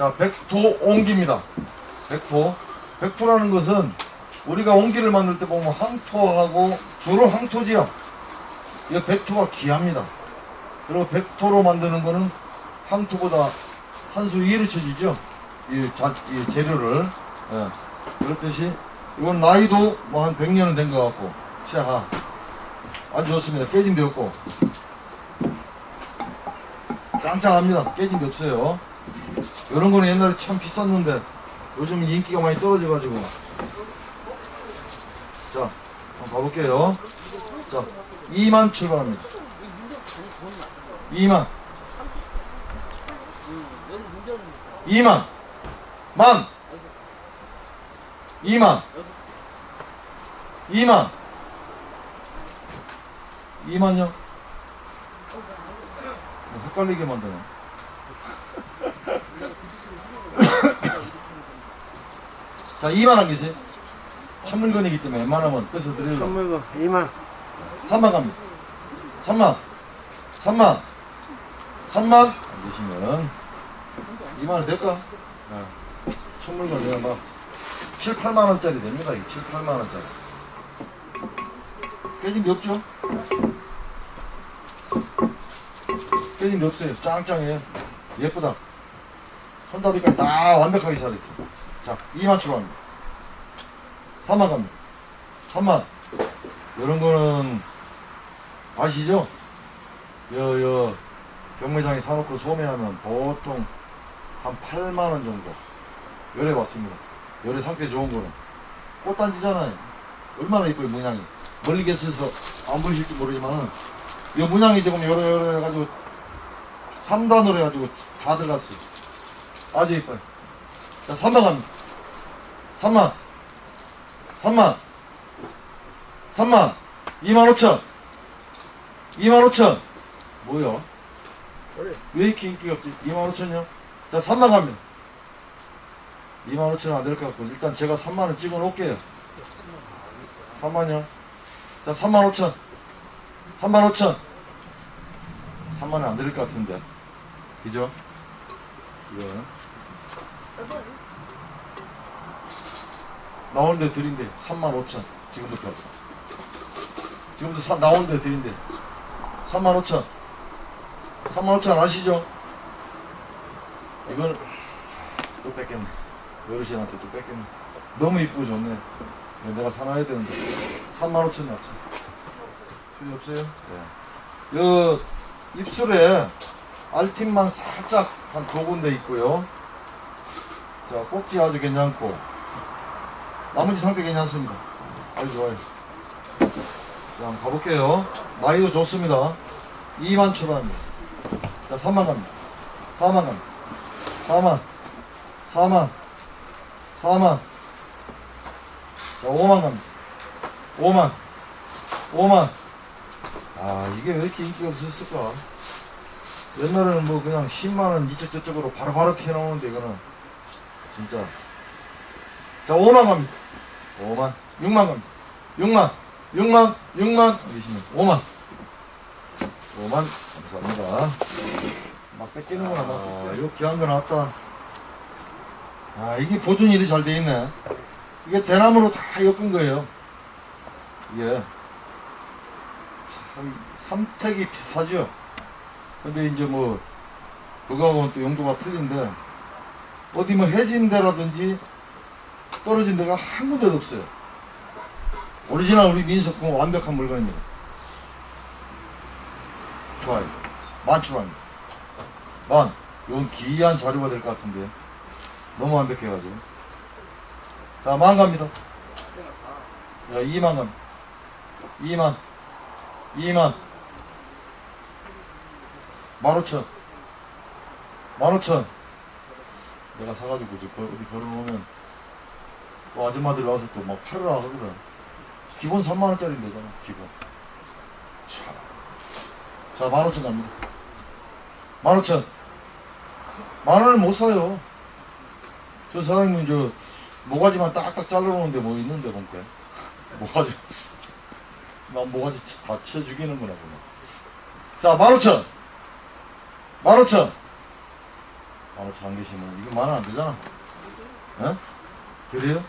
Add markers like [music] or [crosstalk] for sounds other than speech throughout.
자, 백토 옹기입니다. 백토. 백토라는 것은 우리가 옹기를 만들 때 보면 항토하고 주로 항토지요. 이 백토가 귀합니다. 그리고 백토로 만드는 거는 항토보다 한 수 위로 쳐지죠. 이, 자, 이 재료를. 예. 그렇듯이 이건 나이도 뭐 한 100년은 된 것 같고 치아가 아주 좋습니다. 깨진 데 없고 짱짱합니다. 깨진 데 없어요. 이런 거는 옛날에 참 비쌌는데 요즘 인기가 많이 떨어져가지고 자 한번 가볼게요. 자 2만 출발합니다. 2만 2만 만 2만 2만 2만요? 헷갈리게 만드네. 자, 2만 원 계세요? 천물건이기 때문에 웬만하면 뺏어 드리려고. 선물고 2만 3만 갑니다. 3만. 3만. 3만. 안 되시면 2만 원 될까? 네. 천물건 내가 막 7, 8만 원짜리 됩니다. 이게 7, 8만 원짜리. 깨진 게 없죠? 깨진 게 없어요. 짱짱해요. 예쁘다. 손잡이까지 다 완벽하게 살아있어. 자, 2만 출발합니다. 3만 갑니다. 3만. 이런 거는 아시죠? 여, 여, 경매장에 사놓고 소매하면 보통 한 8만 원 정도. 열에 왔습니다. 열의 상태 좋은 거는. 꽃단지잖아요. 얼마나 이뻐요, 문양이. 멀리 계셔서 안 보이실지 모르지만은, 이 문양이 지금 요러 요러 해가지고, 3단으로 해가지고 다 들어갔어요. 아주 이뻐요. 자, 3만 갑니다. 3만. 3만. 3만. 2만 5천. 2만 5천. 뭐야? 왜 이렇게 인기가 없지? 2만 5천요? 자, 3만 갑니다. 2만 5천은 안 될 것 같고, 일단 제가 3만원 찍어 놓을게요. 3만요. 자, 3만 5천. 3만 5천. 3만원 안 될 것 같은데. 그죠? 이거. 나오는 데 드린대. 3만 5천. 지금부터. 지금부터 사, 나오는 데 드린대. 3만 5천. 3만 5천 아시죠? 이건 또 뺏겠네. 어르신한테 또 뺏겠네. 너무 이쁘고 좋네. 네, 내가 사놔야 되는데. 3만 5천 났지. 필요 없어요? 네. 요 입술에 알팀만 살짝 한 두 군데 있고요. 자, 꼭지 아주 괜찮고. 나머지 상태 괜찮습니다. 아주 좋아요. 자, 한번 가볼게요. 나이도 좋습니다. 2만 출발합니다. 자, 3만 갑니다. 4만 갑니다. 4만. 4만. 4만. 자, 5만 갑니다. 5만. 5만. 아, 이게 왜 이렇게 인기가 없었을까? 옛날에는 뭐 그냥 10만원 이쪽 저쪽으로 바로바로 튀어나오는데 이거는 진짜. 자, 5만 갑니다. 5만. 6만 갑니다. 6만. 6만. 6만. 어디시면 5만. 5만. 감사합니다. 막 뺏기는구나. 아, 이거 귀한 거 나왔다. 아, 이게 보존 일이 잘 돼 있네. 이게 대나무로 다 엮은 거예요. 이게. 참, 삼택이 비싸죠. 근데 이제 뭐, 그거하고는 또 용도가 틀린데, 어디 뭐 해진 데라든지 떨어진 데가 한 군데도 없어요. 오리지널 우리 민속품 완벽한 물건입니다. 좋아요. 만출합니다. 만. 이건 기이한 자료가 될 것 같은데. 너무 완벽해가지고. 자, 만 갑니다. 야, 2만 갑니다. 2만. 2만. 15,000. 15,000. 내가 사가지고 어디 걸어놓으면 또 아줌마들이 와서 또 막 팔으라 하거든. 기본 3만원짜리 되잖아, 기본. 참. 자, 15,000 갑니다. 15,000. 만 원을 못 사요. 저 사장님은 저 모가지만 딱딱 잘라놓는데 뭐 있는데 보니까. [laughs] 모가지. 난 모가지 다 치워 죽이는구나, 보네. 자, 15,000. 15,000. 만 오천 안 계시면 이거 만원 안 되잖아. 어? 그래요?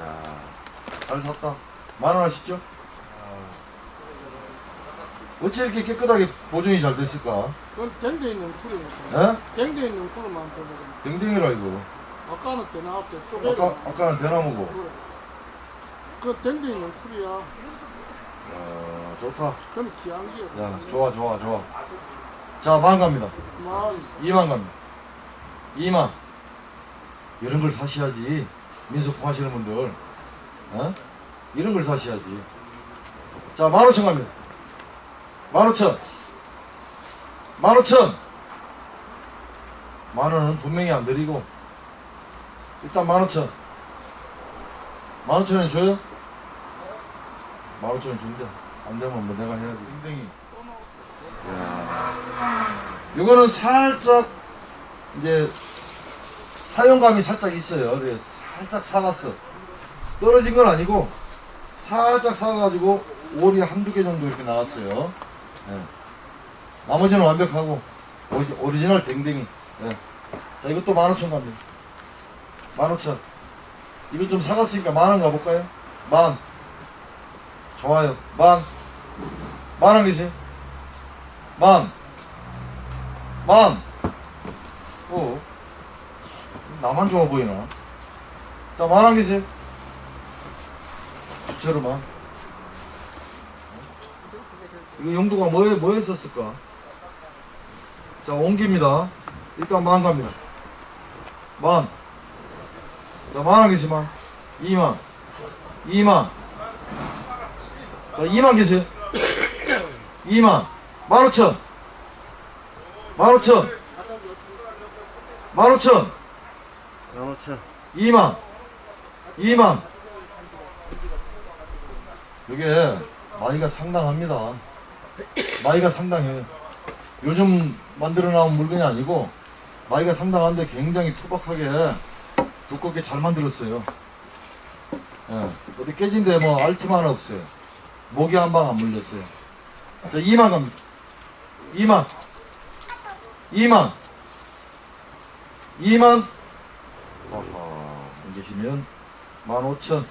야, 잘 샀다. 만 원 하시죠? 어찌 이렇게 깨끗하게 보존이 잘 됐을까? 그건 댕대 있는 쿨이면 에? 댕대 있는 쿨만 빼먹으면 댕댕이라 이거. 아까는 대나무 때 쪼개가 아까 아까는 대나무고. 그래. 그 댕대 있는 쿨이야 야, 좋다. 그건 기한기야 야, 좋아, 좋아, 좋아. 자, 만 갑니다. 만 2만 갑니다. 2만. 이런 걸 사셔야지. 민속품 하시는 분들. 어? 이런 걸 사셔야지. 자, 15,000 갑니다. 15,000. 15,000. 만 원은 분명히 안 드리고. 일단 15,000. 15,000원 줘요? 15,000원 준대. 안 되면 뭐 내가 해야지. 땡땡이. 이거는 살짝 이제 사용감이 살짝 있어요. 살짝 사갔어. 떨어진 건 아니고 살짝 사가지고 올이 한두 개 정도 이렇게 나왔어요. 예. 나머지는 완벽하고 오리, 오리지널 댕댕이. 예. 자 이것도 15,000 갑니다. 15,000. 이거 좀 사갔으니까 만 원 가볼까요? 만. 좋아요. 만. 만원 계세요? 만. 만. 어. 나만 좋아 보이나? 자, 만원 계세요? 주체로만. 이거 용도가 뭐에, 뭐에 썼을까? 자, 옮깁니다. 일단 만 갑니다. 만. 자, 만원 계세요, 만. 2만. 2만. 자, 2만 계세요? 2만. 15,000. 15,000. 15,000. 15,000 2만. 2만. 이게 나이가 상당합니다. 나이가 상당해요. 요즘 만들어 나온 물건이 아니고 나이가 상당한데 굉장히 투박하게 두껍게 잘 만들었어요. 예. 어디 깨진 데 뭐 알티만 하나 없어요. 모기 한방 안 물렸어요. 자, 2만 갑니다. 2만. 2만. 2만. 아하, 계시면 15,000.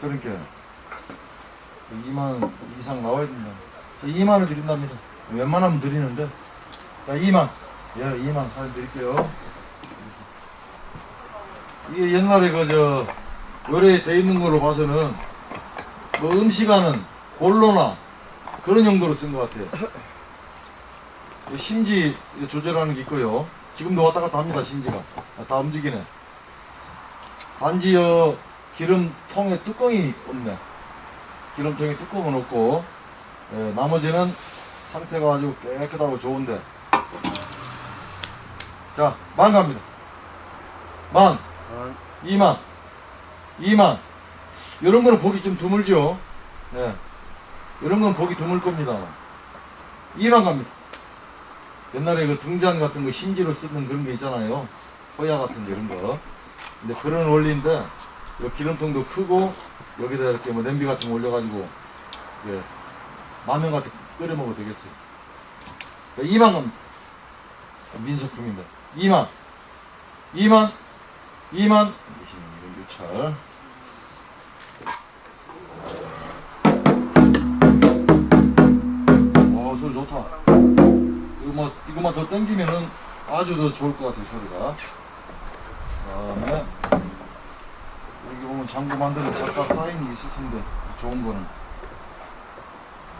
그러니까 2만 이상 나와야 된다. 2만을 드린답니다. 웬만하면 드리는데. 자, 2만. 예, 2만 사진 드릴게요. 이게 옛날에 그저 요리에 돼 있는 걸로 봐서는 뭐 음식하는 볼로나 그런 용도로 쓴 것 같아요. 이 심지 조절하는 게 있고요. 지금도 왔다 갔다 합니다, 심지가. 아, 다 움직이네. 단지 여 기름통에 뚜껑이 없네. 기름통에 뚜껑은 없고, 예, 나머지는 상태가 아주 깨끗하고 좋은데. 자, 만 갑니다. 만, 만, 이만, 이만. 이런 거는 보기 좀 드물죠? 네. 이런 건 보기 드물 겁니다. 2만 갑니다. 옛날에 그 등잔 같은 거 심지로 쓰는 그런 게 있잖아요. 호야 같은 거 이런 거. 근데 그런 원리인데, 요 기름통도 크고, 여기다 이렇게 뭐 냄비 같은 거 올려가지고, 예, 라면 같은 거 끓여 먹어도 되겠어요. 2만 갑니다. 민속품입니다. 2만. 2만. 2만. 이런 유찰. 어, 소리 좋다. 이거 뭐, 이거만 더 당기면은 아주 더 좋을 것 같아요, 소리가. 그 다음에, 여기 보면 장구 만드는 작가 사인이 있을 텐데, 좋은 거는.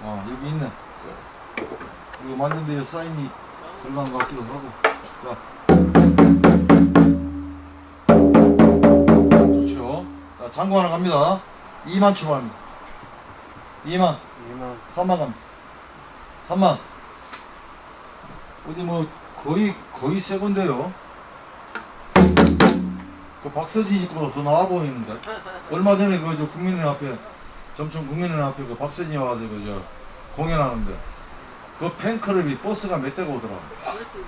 아, 여기 있네. 이거 만든 데에 사인이 들어간 것 같기도 하고. 자. 좋죠. 자, 장구 하나 갑니다. 2만 추가합니다. 2만. 2만 3만 갑니다. 3만. 어디 뭐 거의 거의 새 건데요. 그 박서진 집보다 더 나아 보이는데. 얼마 전에 그저 국민의 앞에 점점 국민의 앞에 그 박서진이 와서 그저 공연하는데 그 팬클럽이 버스가 몇 대가 오더라.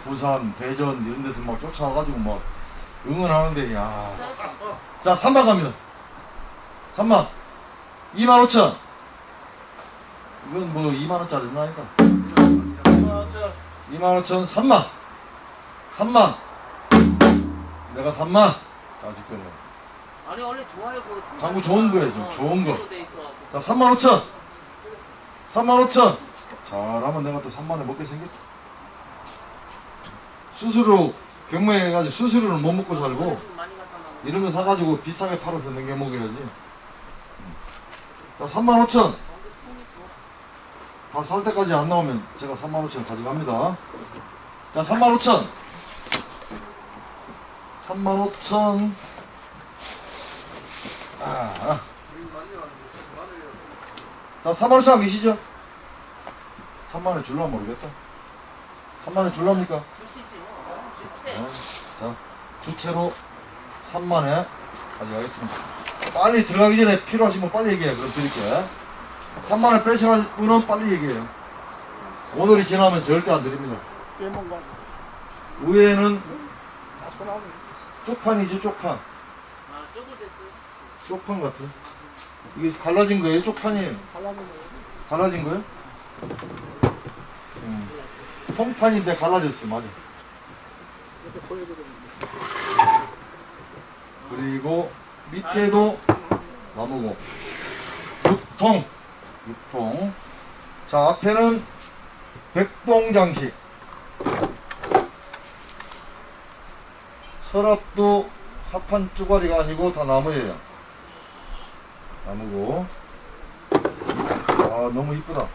부산, 대전 이런 데서 막 쫓아와가지고 막 응원하는데 야. 자 3만 갑니다. 3만. 2만 5천. 이건 뭐 2만 원짜리 나니까. 2만 5천 3만 3만. 내가 3만. 아직까지. 아니 원래 좋아요 그 장구 좋은 거야, 지금. 어, 좋은 거자 35,000. 35,000. 잘하면 내가 또 3만에 먹게 생겼다. 수수료 경매해가지고 수수료를 못 먹고 살고 많이 갖다 놔. 이런 거 사가지고 비싸게 팔아서 넘겨 먹여야지 자, 35,000. 다 살 때까지 안 나오면 제가 35,000 가져갑니다. 자, 35,000. 35,000. 아, 아. 나 3만원 안 계시죠? 3만원 줄라 모르겠다. 3만원 줄랍니까? 주시지 뭐. 주체. 아, 자, 주체로 3만에 가져가겠습니다. 빨리 들어가기 전에 필요하시면 빨리 얘기해요. 그럼 드릴게요. 3만원 빼셔가지고 분은 빨리 얘기해요. 오늘이 지나면 절대 안 드립니다. 빼먹 우에는 다 손하고. 쪽판이죠, 쪽판. 아 쪼글 됐어요. 쪽판 같아. 이게 갈라진 거예요? 쪽판이에요? 갈라는 거 갈라진 거예요? 음. 통판인데 갈라졌어, 맞아. 이렇게 그리고 밑에도 나무고 6통 6통 자 앞에는 백동 장식 서랍도 합판 쪼가리가 아니고 다 나무예요 나무고 아 너무 이쁘다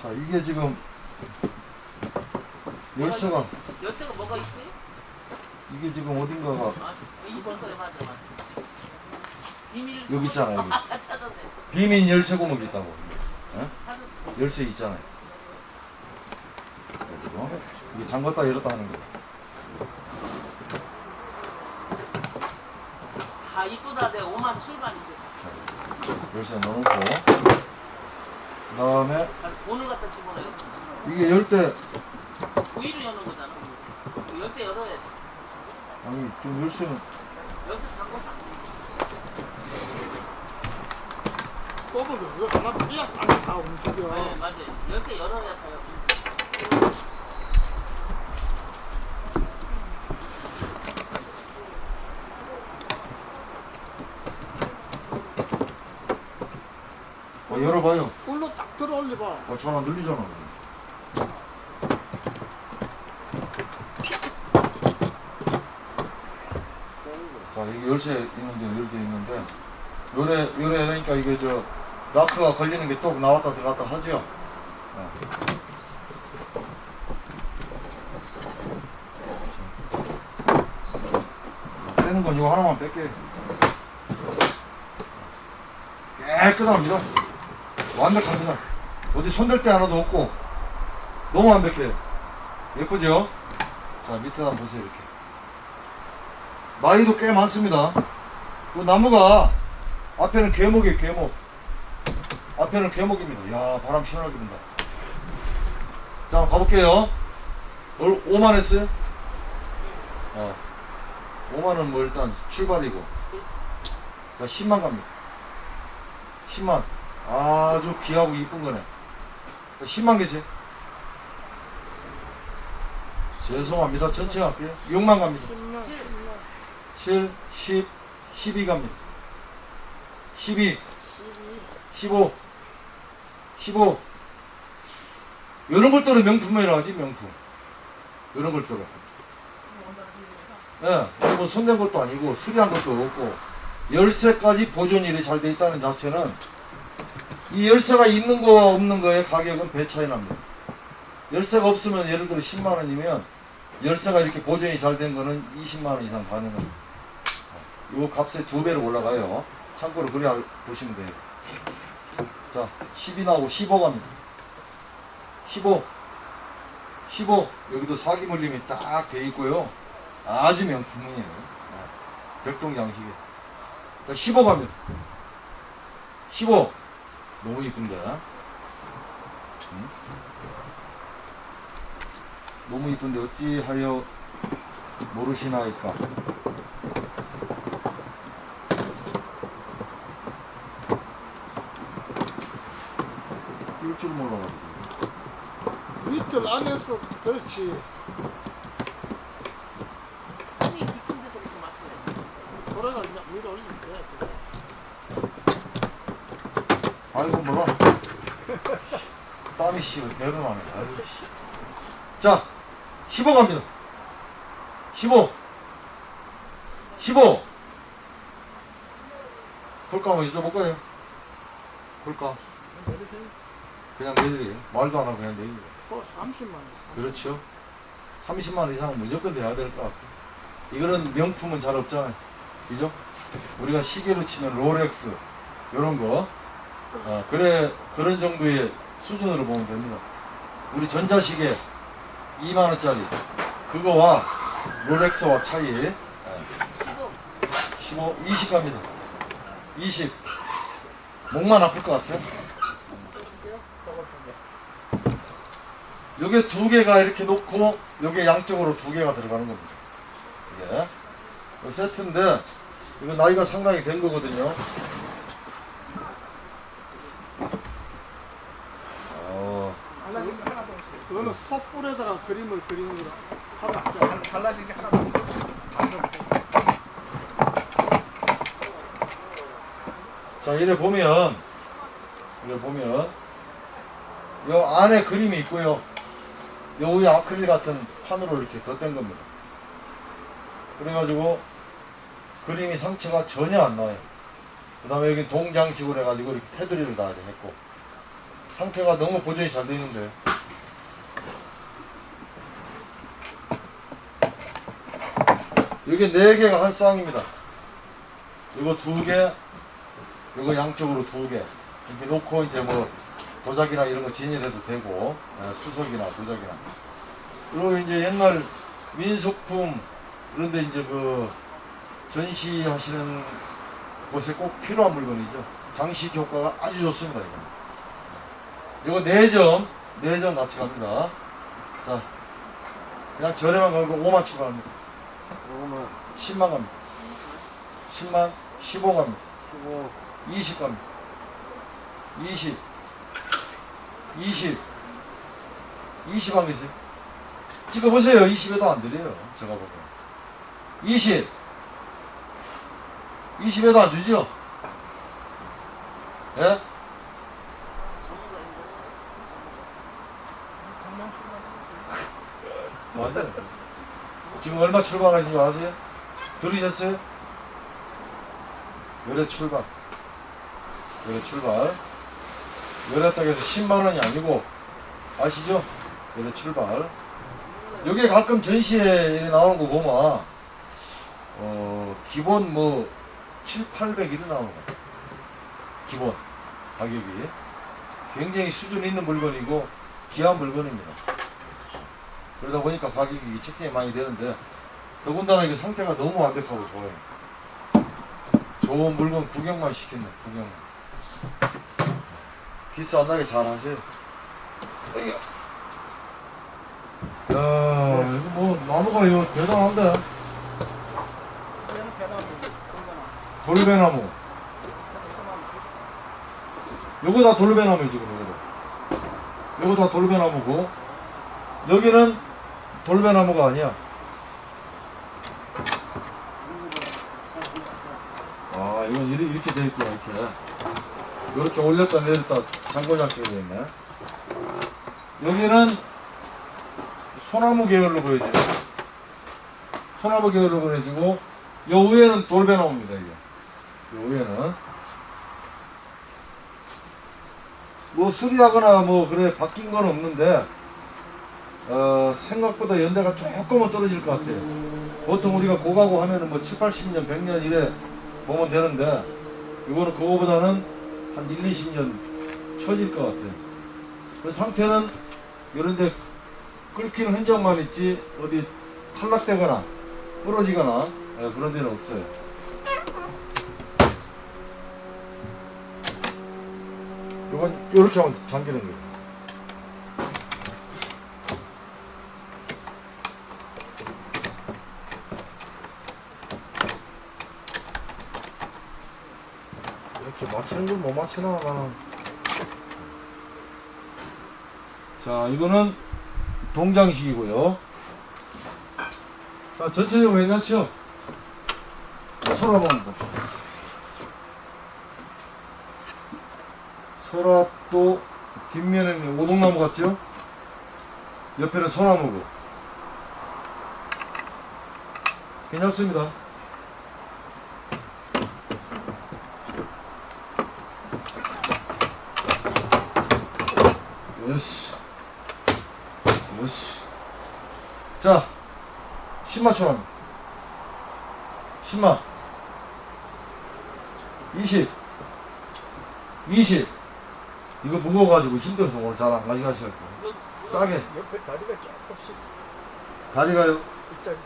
자 이게 지금 열쇠가 열쇠가 뭐가 있어요? 이게 지금 어딘가가 아 있을 거예요 맞아 맞아. 비밀 여기 있잖아요, 여기. 아 [laughs] 찾았네. 찾았네. 비민 열쇠 고목이 있다고. 찾았어. 열쇠 있잖아요. 이게 잠갔다 열었다 하는 거. 다 이쁘다 내 5만 7반인데. 열쇠 넣어놓고. 그 다음에 아, 돈을 갖다 집어넣어요. 이게 열때 위로 여는 거잖아. 열쇠 열어야 돼. 아니 좀 열쇠는 열쇠 잠궈 거 이거 하나 빼야 안에 다 움직여 네 맞아. 열쇠 열어야 돼요. 어, 열어봐요. 꿀로 딱 들어 올려봐 어, 전화 눌리잖아. 자, 이게 열쇠 있는데, 열쇠 있는데, 요래, 요래 하니까 이게 저, 라크가 걸리는 게 또 나왔다 들어갔다 하죠? 네. 빼는 건 이거 하나만 뺄게. 깨끗합니다. 완벽합니다. 어디 손댈 데 하나도 없고 너무 완벽해요. 예쁘죠? 자 밑에 한번 보세요 이렇게. 나이도 꽤 많습니다. 그 나무가 앞에는 계목이에요 계목. 앞에는 계목입니다. 야 바람 시원하게 분다. 자 한번 가볼게요. 오늘 5만 했어요? 어. 5만은 뭐 일단 출발이고. 자 10만 갑니다. 10만. 아주 귀하고 이쁜 거네. 10만 개지? 죄송합니다. 전체 할게요. 6만 갑니다. 10만 7. 7, 10, 12 갑니다. 12, 12 15, 15. 이런 걸 떨어 명품이라 하지, 명품. 이런 걸 떨어. 예, 이거 뭐 손댄 것도 아니고, 수리한 것도 없고, 열쇠까지 보존일이 잘 돼 있다는 자체는 이 열쇠가 있는 거와 없는 거의 가격은 배 차이 납니다. 열쇠가 없으면 예를 들어 10만 원이면 열쇠가 이렇게 보존이 잘 된 거는 20만 원 이상 가능합니다. 이 값의 두 배로 올라가요. 참고로 그래 알- 보시면 돼요. 자, 10이 나오고 15 갑니다. 15. 15. 여기도 사기 물림이 딱 돼 있고요. 아주 명품이에요. 아, 벽동 양식에. 자, 15 갑니다. 15. 너무 이쁜데. 응? 너무 이쁜데 어찌하여 모르시나이까. 뛸줄 몰라가지고. 밑을 안에서 그렇지. 손이 깊은 데서부터 맞춰야 돌아가 그냥 위로 올리면 돼. 아이고 뭐라 땀이 씨 내려나네. 아이고 씨. 자 15 갑니다. 15 15 볼까 한번 잊어볼까요? 볼까? 그냥 내일이 말도 안 하고 그냥 어, 30만. 원. 그렇죠. 30만 원 이상은 무조건 돼야 될 것 같아 이거는 명품은 잘 없잖아요. 그죠? 우리가 시계로 치면 롤렉스 요런 거 어, 그래 그런 정도의 수준으로 보면 됩니다. 우리 전자시계 2만 원짜리 그거와 롤렉스와 차이 예, 15. 15, 20 갑니다. 20 목만 아플 것 같아요. 요게 두 개가 이렇게 놓고 요게 양쪽으로 두 개가 들어가는 겁니다. 이게 요 세트인데 이거 나이가 상당히 된 거거든요. 어, 달라진 게 하나도 없어. 그거는 솥불에다가 그림을 그리는 거라. 하나 달라진 게 하나도 없어. 자, 이래 보면, 이래 보면, 요 안에 그림이 있고요. 요 위에 아크릴 같은 판으로 이렇게 덧댄 겁니다. 그래가지고, 그림이 상처가 전혀 안 나요. 그 다음에 여기 동장식으로 해가지고 이렇게 테두리를 다 했고, 상태가 너무 보존이 잘 돼 있는데, 여기 네 개가 한 쌍입니다. 이거 두 개, 이거 양쪽으로 두 개. 이렇게 놓고 이제 뭐 도자기나 이런 거 진열해도 되고, 예, 수석이나 도자기나. 그리고 이제 옛날 민속품, 그런데 이제 그 전시하시는 곳에 꼭 필요한 물건이죠. 장식 효과가 아주 좋습니다, 이거. 네 점, 네점 같이 갑니다. 자, 그냥 저렴한 걸고 5만 추가합니다. 5만 10만 갑니다. 10만, 15 갑니다. 15 20 갑니다. 20, 20, 20 하겠어요. 찍어보세요. 20에도 안 들려요. 제가 보면. 20, 20에도 안 주죠? 예? 맞아요. [laughs] 지금 얼마 출발하신 줄 아세요? 들으셨어요? 열애 출발. 열애 출발. 열애 땅에서 10만 원이 아니고 아시죠? 열애 출발. 여기 가끔 전시에 나오는 거 보면 어 기본 뭐 7, 800 이래 나오는 거 기본 가격이 굉장히 수준 있는 물건이고 귀한 물건입니다. 그러다 보니까 가격이 책정이 많이 되는데 더군다나 이게 상태가 너무 완벽하고 좋아요. 좋은 물건 구경만 시켰네 구경만. 기스 안 나게 잘 하세요. 이야. 야 이거 뭐 나무가 이거 대단한데 돌배나무. 요거 다 돌배나무 지금 요거. 요거 다 돌배나무고 여기는 돌배나무가 아니야. 아 이건 이렇게, 돼 있구나 이렇게. 이렇게 올렸다 내렸다 장고장치가 돼 있네. 여기는 소나무 계열로 보여지네. 소나무 계열로 보여지고 요 위에는 돌배나무입니다 이게. 요 위에는 뭐 수리하거나 뭐 그래 바뀐 건 없는데 어, 생각보다 연대가 조금은 떨어질 것 같아요. 보통 우리가 고가고 하면은 뭐 7, 80년, 100년 이래 보면 되는데 이거는 그거보다는 한 1, 20년 처질 것 같아요. 그 상태는 이런데 끓기는 흔적만 있지 어디 탈락되거나 부러지거나 예, 그런 데는 없어요. 이건 이렇게 하면 잠기는 거예요. 맞추는 걸못 맞추나 나는. 자 이거는 동장식이고요. 자, 전체적으로 괜찮죠? 서랍 한번. 서랍도 뒷면에는 오동나무 같죠? 옆에는 소나무고. 괜찮습니다. 예스. 예스. 자, 10만 천 원. 10만. 20. 20. 이거 무거워가지고 힘들어서 오늘 잘 안 가져가실 거예요. 싸게. 옆에 다리가 조금씩 다리가요? 일단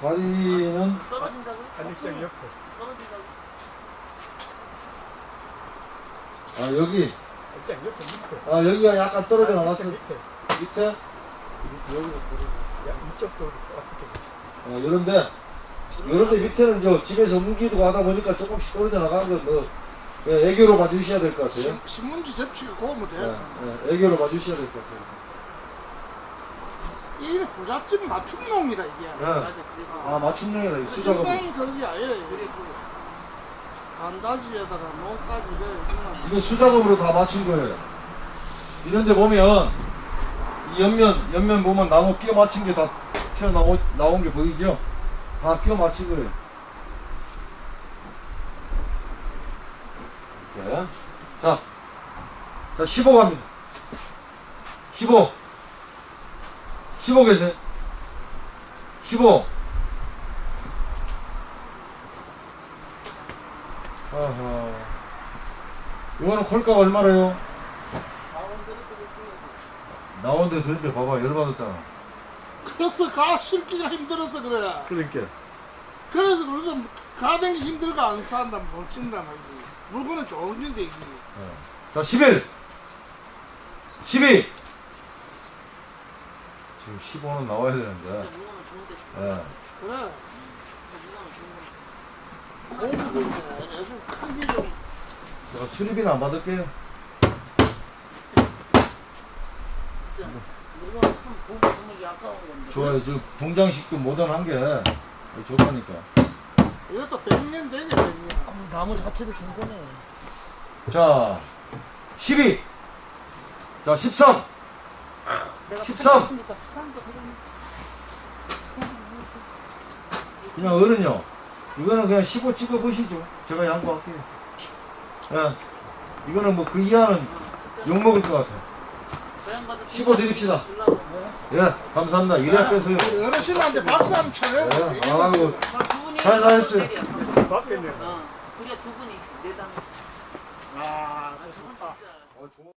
다리는 떨어진다고? 단일장 옆에 떨어진다고? 아 여기 일단 옆에 밑에 아 여기가 약간 떨어져 나갔어 밑에 밑에 여기 야 이쪽도 어떻게 어 이런데 이런데 밑에는 저 집에서 옮기고 하다 보니까 조금씩 떨어져 나가는 거뭐 예, 애교로 봐주셔야 될 것 같아요. 신- 신문지 접치가 고우면 예, 돼. 예, 애교로 봐주셔야 될 것 같아요. 이게 부잣집 맞춤용이다 이게. 예. 아 맞춤형이라 이 수작업. 굉장히 거기 아예 그리고 반다지에다가 농까지를 그냥 이거 수작업으로 다 맞춘 거예요. 이런데 보면 이 옆면 옆면 보면 나무 끼워 맞춘 게 다 튀어나오 나온 게 보이죠? 다 끼워 맞춘 거예요. 이렇게. 자, 자 15 갑니다. 15. 15 계세요. 15. 아하. 이거는 콜가가 얼마래요? 나온데 그런데 봐봐 열받았잖아 그래서 가 실기가 힘들어서 그래. 그러니까 그래서 그래서 가댕기 힘들어가 안 산다 못 친다 말이지. 물건은 좋은 건데 이게. 자 11 12 지금 15는 나와야 되는데 진짜 물건은 좋은데 예. 그래. 크게 좀 제가 수리비는 안 받을게요 진짜 물건은 참 보고 보는 게 아까운 건데 좋아요. 저 동장식도 모던한 게 좋다니까. 이것도 100년 되냐 100년. 아, 나무 자체도 좋은 거네. 자 12 자 13 내가 13. 생각해보니까 사람도 그런 그냥 어른요 이거는 그냥 15 찍어 보시죠 제가 양보할게요 예 이거는 뭐 그 이하는 욕먹을 것 같아 저 양반도 15 드립시다. 예 감사합니다 이래 빼서요 우리 어르신한테 박수 한번 쳐요. 예, 아이고 두 분이 잘 사셨어요. 받겠네. 어 그래 두 분이 내당 아, 아 저건 진짜 어, 좋아.